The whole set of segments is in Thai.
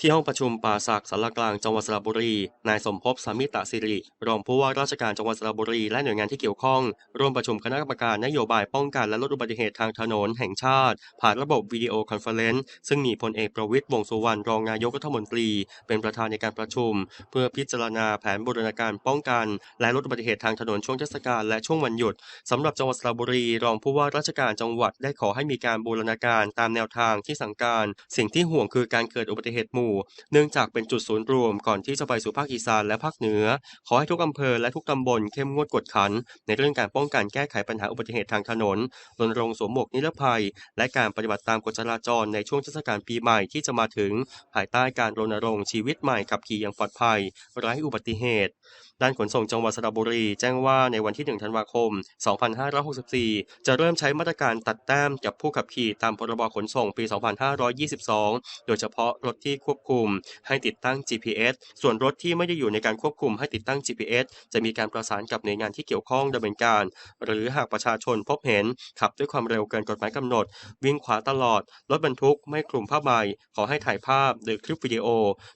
ที่ห้องประชุมป่าศักดิ์สารกลางจังหวัดสระบุรี นายสมภพสามิตะสิริ รองผู้ว่าราชการจังหวัดสระบุรี และหน่วยงานที่เกี่ยวข้อง ร่วมประชุมคณะกรรมการนโยบายป้องกันและลดอุบัติเหตุทางถนนแห่งชาติ ผ่านระบบวิดีโอคอนเฟอเรนซ์ซึ่งมีพลเอกประวิตรวงสุวรรณรองนายกรัฐมนตรี เป็นประธานในการประชุม เพื่อพิจารณาแผนบูรณาการป้องกัน และลดอุบัติเหตุทางถนนช่วงเทศกาลและช่วงวันหยุดสำหรับจังหวัดสระบุรี รองผู้ว่าราชการจังหวัดได้ขอให้มีการบูรณาการตามแนวทางที่สั่งการ สิ่งที่ห่วงคือการเกิดอุบัติเหตุหมู่เนื่องจากเป็นจุดศูนย์รวมก่อนที่จะไปสู่ภาคอีสานและภาคเหนือ ขอให้ทุกอำเภอและทุกตำบลเข้มงวดกวดขัน ในเรื่องการป้องกันแก้ไขปัญหาอุบัติเหตุทางถนนรณรงค์สวมหมวกนิรภัย และการปฏิบัติตามกฎจราจรในช่วงเทศกาลปีใหม่ที่จะมาถึง ภายใต้การรณรงค์ชีวิตใหม่ขับขี่อย่างปลอดภัย ไร้อุบัติเหตุด้านขนส่งจังหวัดสระบุรี แจ้งว่าในวันที่ 1 ธันวาคม 2564 จะเริ่มใช้มาตรการตัดแต้มกับผู้ขับขี่ตามพรบขนส่งปี 2522 โดยเฉพาะรถที่ควบคุม ให้ติดตั้ง GPS ส่วนรถที่ไม่ได้อยู่ในการควบคุมให้ติดตั้ง GPS จะมีการประสานกับหน่วยงานที่เกี่ยวข้องดำเนินการ หรือหากประชาชนพบเห็น ขับด้วยความเร็วเกินกฎหมายกำหนด วิ่งขวาตลอด รถบรรทุกไม่คลุมผ้าใบ ขอให้ถ่ายภาพหรือคลิปวิดีโอ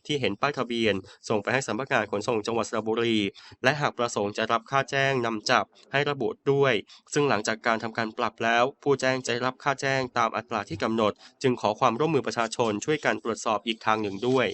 ที่เห็นป้ายทะเบียน ส่งไปให้สำนักงานขนส่งจังหวัดสระบุรี และหากประสงค์จะรับค่าแจ้งนำจับให้ระบุด้วย ซึ่งหลังจากการทำการปรับแล้ว ผู้แจ้งจะรับค่าแจ้งตามอัตราที่กำหนด จึงขอความร่วมมือประชาชนช่วยกันตรวจสอบอีกทางหนึ่งงด้วย